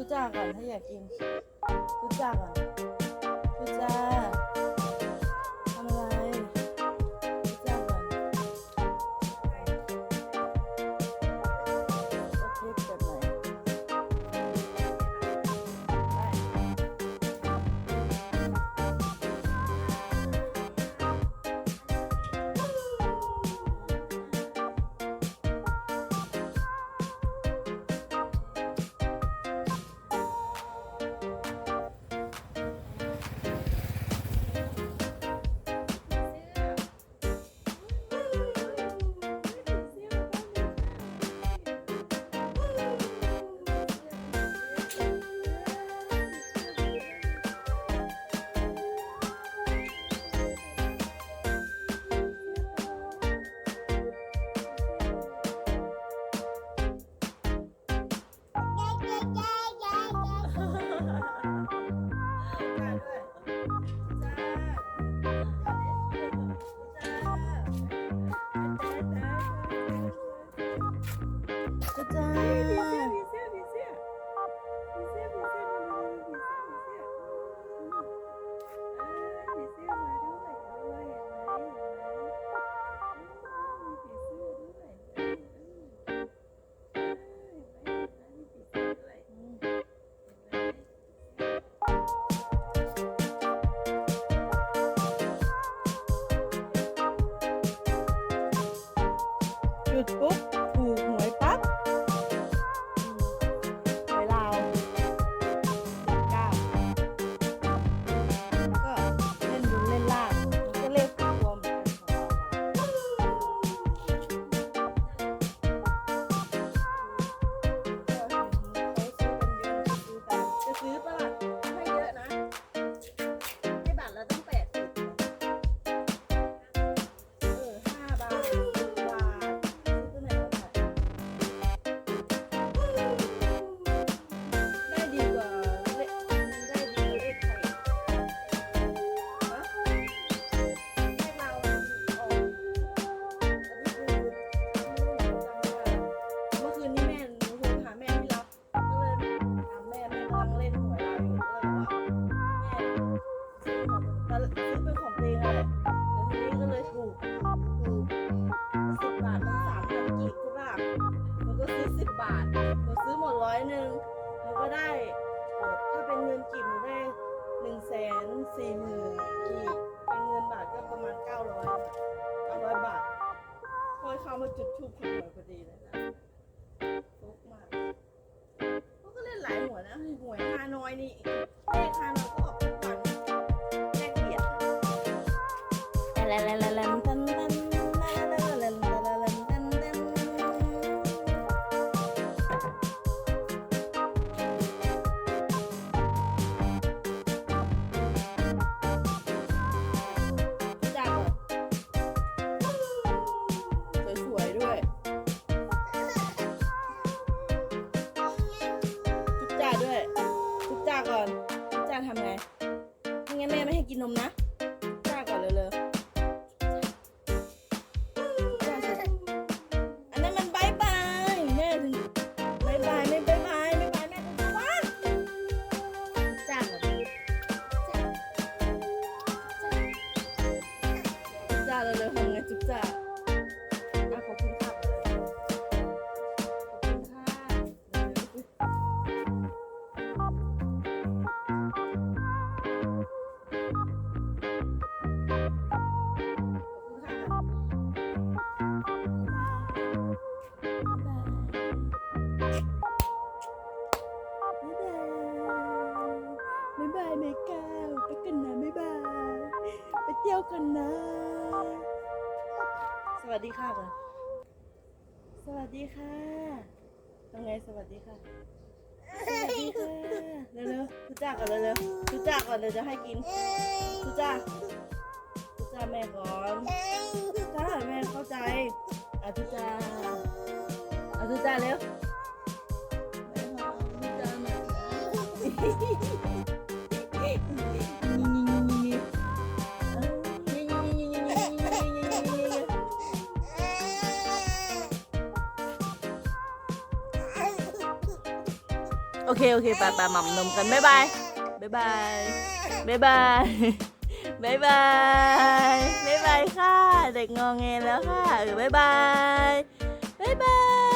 ทุจ้าก่อนถ้าอยากกินทุจ้าก่อนทุจ้า ทุจ้าหยุดปุ๊บ แล้วทีนี้ก็เลยถูกถูกสิบบาทมันสามพันกีบใช่ป่ะหนูก็ซื้อสิบบาทหนูซื้อหมดร้อยหนึ่งหนูก็ได้ถ้าเป็นเงินกีบหนูได้หนึ่งแสนสี่หมื่นกีบเป็นเงินบาทก็ประมาณเก้าร้อยเก้าร้อยบาทพอยเข้ามาจุดทูบขโมยพอดีเลยนะฟุกมากเขาก็เล่นหลายหัวนะหวยฮานอยนี่เลขฮานอย ลาลาายบายบ๊ายบายเมกาไปกันนะบ๊ายบายไปเที่ยวกันนะ สวัสดีค่ะก่อนสวัสดีค่ะทำไงสวัสดีค่ะ สวัสดีค่ะ เร็วๆทุจ้าก่อนเร็วๆทุจ้าก่อนเดี๋ยวจะให้กินทุจ้าทุจ้าแม่ก่อนจ้าแม่เข้าใจอะทุจ้าอะทุจ้าเร็วแม่ โอเค โอเคไปไปหม่ำนมกัน บ๊ายบาย บ๊ายบาย บ๊ายบาย บ๊ายบาย บ๊ายบายค่ะ เด็กงอเงแล้วค่ะเออบ๊ายบาย บ๊ายบาย